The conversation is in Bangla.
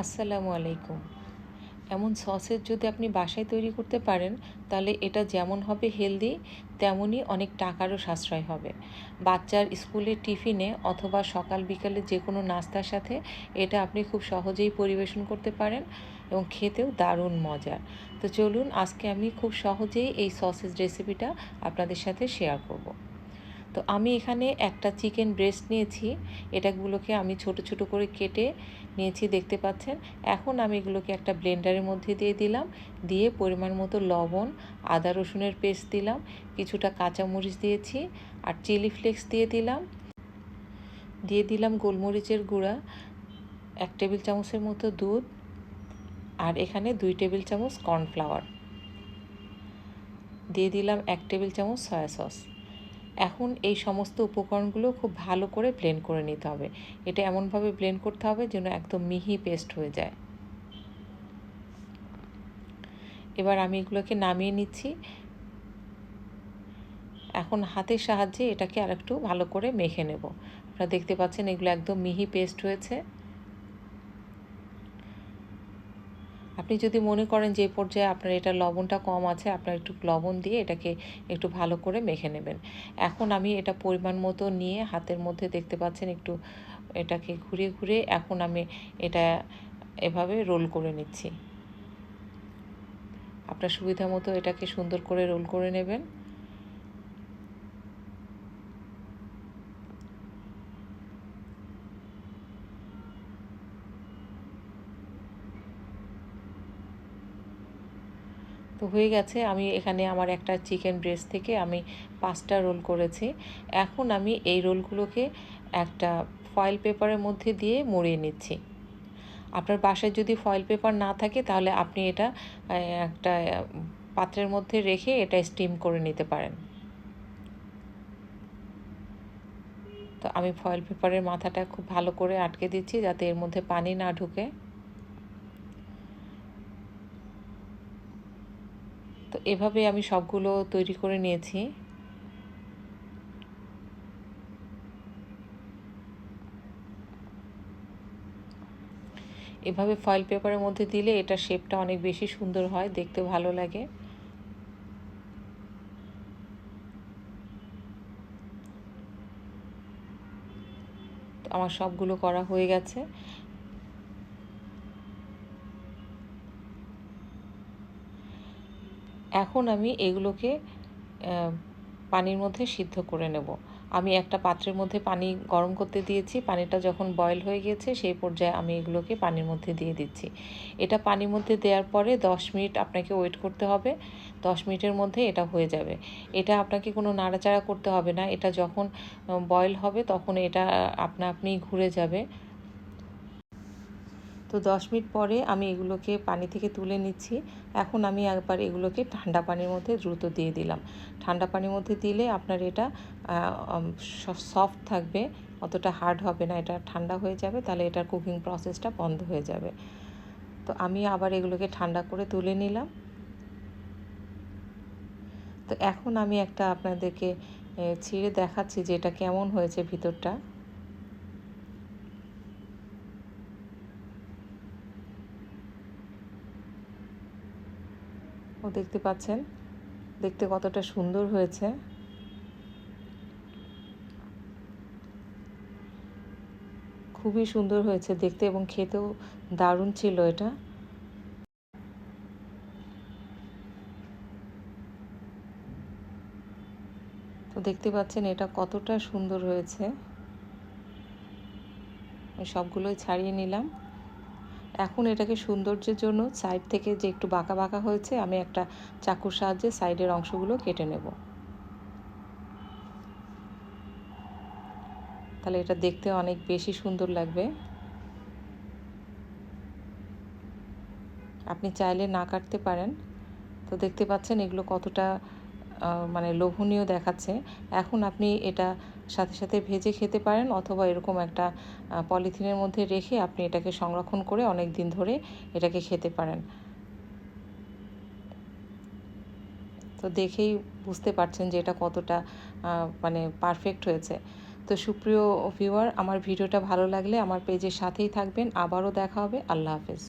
আসসালামু আলাইকুম। এমন সসের যদি আপনি বাসায় তৈরি করতে পারেন, তাহলে এটা যেমন হবে হেলদি, তেমনই অনেক টাকারও সাশ্রয় হবে। বাচ্চার স্কুলের টিফিনে অথবা সকাল, বিকালে যে কোনো নাস্তার সাথে এটা আপনি খুব সহজেই পরিবেশন করতে পারেন এবং খেতেও দারুণ মজার। তো চলুন, আজকে আমি খুব সহজেই এই সসেজ রেসিপিটা আপনাদের সাথে শেয়ার করব। তো আমি এখানে একটা চিকেন ব্রেস্ট নিয়েছি। এটাগুলোকে আমি ছোট ছোট করে কেটে নিয়েছি, দেখতে পাচ্ছেন। এখন আমি এগুলোকে একটা ব্লেন্ডারের মধ্যে দিয়ে দিলাম। দিয়ে পরিমাণ মতো লবণ, আদা রসুনের পেস্ট দিলাম, কিছুটা কাঁচামরিচ দিয়েছি আর চিলি ফ্লেক্স দিয়ে দিলাম। দিয়ে দিলাম গোলমরিচের গুঁড়া, এক টেবিল চামচের মতো দুধ আর এখানে দুই টেবিল চামচ কর্নফ্লাওয়ার। দিয়ে দিলাম এক টেবিল চামচ সয়া সস। এখন এই সমস্ত উপকরণগুলো খুব ভালো করে ব্লেন্ড করে নিতে হবে। এটা এমনভাবে ব্লেন্ড করতে হবে যেন একদম মিহি পেস্ট হয়ে যায়। এবার আমি এগুলোকে নামিয়ে নিচ্ছি। এখন হাতের সাহায্যে এটাকে আরেকটু ভালো করে মেখে নেব। আপনারা দেখতে পাচ্ছেন এগুলো একদম মিহি পেস্ট হয়েছে। আপনি যদি মনে করেন যে পর্যায়ে আপনার এটা লবণটা কম আছে, আপনার একটু লবণ দিয়ে এটাকে একটু ভালো করে মেখে নেবেন। এখন আমি এটা পরিমাণ মতো নিয়ে হাতের মধ্যে দেখতে পাচ্ছেন একটু এটাকে ঘুরে ঘুরে এখন আমি এটা এভাবে রোল করে নিচ্ছি। আপনার সুবিধা মতো এটাকে সুন্দর করে রোল করে নেবেন। তো হয়ে গেছে। আমি এখানে আমার একটা চিকেন ব্রেস্ট থেকে আমি পাঁচটা রোল করেছি। এখন আমি এই রোলগুলোকে একটা ফয়েল পেপারের মধ্যে দিয়ে মুড়িয়ে নিচ্ছি। আপনার বাসায় যদি ফয়েল পেপার না থাকে, তাহলে আপনি এটা একটা পাত্রের মধ্যে রেখে এটা স্টিম করে নিতে পারেন। তো আমি ফয়েল পেপারের মাথাটা খুব ভালো করে আটকে দিচ্ছি যাতে এর মধ্যে পানি না ঢুকে। এভাবে আমি সবগুলো তৈরি করে নিয়েছি। এভাবে ফয়েল পেপারের মধ্যে দিলে এটা শেপটা অনেক বেশি সুন্দর হয়, দেখতে ভালো লাগে। আমার সবগুলো করা হয়ে গেছে। এখন আমি এগুলোকে পানির মধ্যে সিদ্ধ করে নেব। আমি একটা পাত্রের মধ্যে পানি গরম করতে দিয়েছি, পানিটা যখন বয়েল হয়ে গেছে সেই পর্যায়ে আমি এগুলোকে পানির মধ্যে দিয়ে দিচ্ছি। এটা পানির মধ্যে দেওয়ার পরে দশ মিনিট আপনাকে ওয়েট করতে হবে। দশ মিনিটের মধ্যে এটা হয়ে যাবে। এটা আপনাকে কোনো নাড়াচাড়া করতে হবে না। এটা যখন বয়েল হবে তখন এটা আপনা আপনি ঘুরে যাবে। তো দশ মিনিট পরে আমি এগুলোকে পানি থেকে তুলে নিচ্ছি। এখন আমি একবার এগুলোকে ঠান্ডা পানির মধ্যে দ্রুত দিয়ে দিলাম। ঠান্ডা পানির মধ্যে দিলে আপনার এটা সফট থাকবে, অতটা হার্ড হবে না, এটা ঠান্ডা হয়ে যাবে, তাহলে এটার কুকিং প্রসেসটা বন্ধ হয়ে যাবে। তো আমি আবার এগুলোকে ঠান্ডা করে তুলে নিলাম। তো এখন আমি একটা আপনাদেরকে ছিঁড়ে দেখাচ্ছি যে এটা কেমন হয়েছে ভিতরটা। ও দেখতে পাচ্ছেন, দেখতে কতটা সুন্দর হয়েছে। খুবই সুন্দর হয়েছে দেখতে এবং খেতেও দারুণ ছিল এটা। তো দেখতে পাচ্ছেন এটা কতটা সুন্দর হয়েছে। সবগুলোই ছাড়িয়ে নিলাম। এখন এটাকে সৌন্দর্যের জন্য সাইড থেকে যে একটু বাঁকা বাঁকা হয়েছে, আমি একটা চাকুর সাহায্যে সাইডের অংশগুলো কেটে নেব। তাহলে এটা দেখতে অনেক বেশি সুন্দর লাগবে। আপনি চাইলে না কাটতে পারেন। তো দেখতে পাচ্ছেন এগুলো কতটা মানে লোভনীয় দেখাচ্ছে। এখন আপনি এটা সাথে সাথে ভেজে খেতে পারেন অথবা এরকম একটা পলিথিনের মধ্যে রেখে আপনি এটাকে সংরক্ষণ করে অনেক দিন ধরে এটাকে খেতে পারেন। তো দেখেই বুঝতে পারছেন যে এটা কতটা মানে পারফেক্ট হয়েছে। তো সুপ্রিয় ভিউয়ার আমার ভিডিওটা ভালো লাগলে আমার পেজের সাথেই থাকবেন। আবারও দেখা হবে। আল্লাহ হাফেজ।